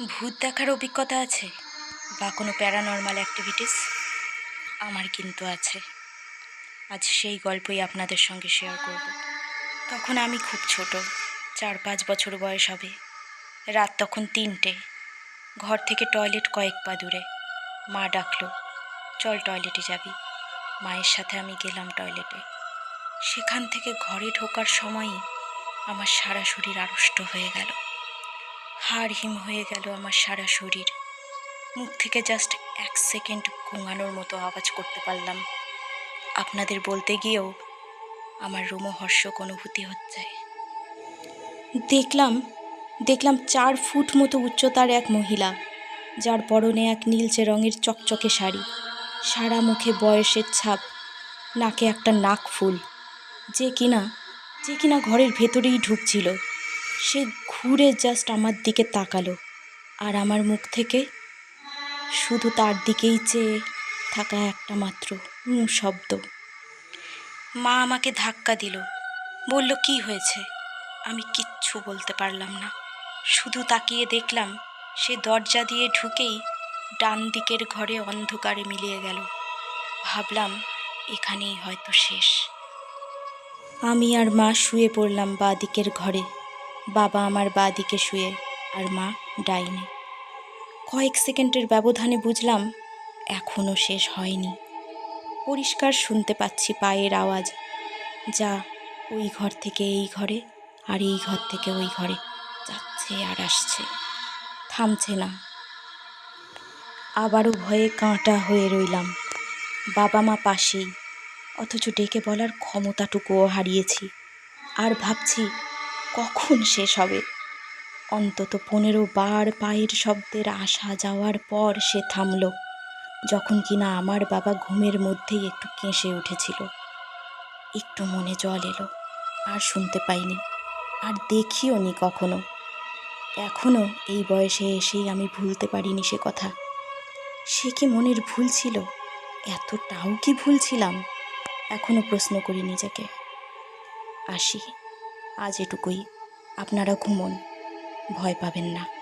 ভূত দেখার অভিজ্ঞতা আছে বা কোনো প্যারানর্মাল অ্যাক্টিভিটিস আমার কিন্তু আছে। আজ সেই গল্পই আপনাদের সঙ্গে শেয়ার করব। তখন আমি খুব ছোট চার পাঁচ বছর বয়স হবে। রাত তখন তিনটে। ঘর থেকে টয়লেট কয়েক পা দূরে। মা ডাকলো, চল টয়লেটে যাবি। মায়ের সাথে আমি গেলাম টয়লেটে সেখান থেকে ঘরে ঢোকার সময়ই আমার সারা শরীর আড়ষ্ট হয়ে গেল। হাড় হিম হয়ে গেল আমার সারা শরীর। মুখ থেকে জাস্ট এক সেকেন্ড ঘুমানোর মতো আওয়াজ করতে পারলাম। আপনাদের বলতে গিয়েও আমার রোমহর্ষক অনুভূতি হচ্ছে। দেখলাম দেখলাম চার ফুট মতো উচ্চতার এক মহিলা, যার পরনে এক নীলচে রঙের চকচকে শাড়ি। সারা মুখে বয়সের ছাপ, নাকে একটা নাক ফুল, যে কিনা যে কিনা ঘরের ভেতরেই ঢুকছিল। সে ঘুরে জাস্ট আমার দিকে তাকালো। আর আমার মুখ থেকে শুধু তার দিকেই চেয়ে থাকা একটা মাত্র শব্দ। মা আমাকে ধাক্কা দিল। বলল, কি হয়েছে? আমি কিচ্ছু বলতে পারলাম না। শুধু তাকিয়ে দেখলাম, সে দরজা দিয়ে ঢুকেই ডান দিকের ঘরে অন্ধকারে মিলিয়ে গেল। ভাবলাম, এখানেই হয়তো শেষ। আমি আর মা শুয়ে পড়লাম বাঁ দিকের ঘরে। বাবা আমার বাঁ দিকে শুয়ে আর মা ডাইনে। কয়েক সেকেন্ডের ব্যবধানে বুঝলাম এখনও শেষ হয়নি। পরিষ্কার শুনতে পাচ্ছি পায়ের আওয়াজ। যা ওই ঘর থেকে এই ঘরে আর এই ঘর থেকে ওই ঘরে যাচ্ছে আর আসছে। থামছে না। আবারও ভয়ে কাঁটা হয়ে রইলাম। বাবা মা পাশেই। অথচ ডেকে বলার ক্ষমতাটুকুও হারিয়েছি। আর ভাবছি কখন শেষ হবে? অন্তত পনেরো বার পায়ের শব্দের আসা যাওয়ার পর সে থামল, যখন কিনা আমার বাবা ঘুমের মধ্যেই একটু কেঁসে উঠেছিল। একটু মনে জল এলো, আর শুনতে পাইনি, আর দেখিও নি কখনো। এখনও এই বয়সে এসেই আমি ভুলতে পারিনি সে কথা। সে কি মনের ভুল ছিল? এতটাও কি ভুল ছিলাম? এখনও প্রশ্ন করি নিজেকে। আসি। আজ এটুকুই। আপনারা ঘুমন। ভয় পাবেন না।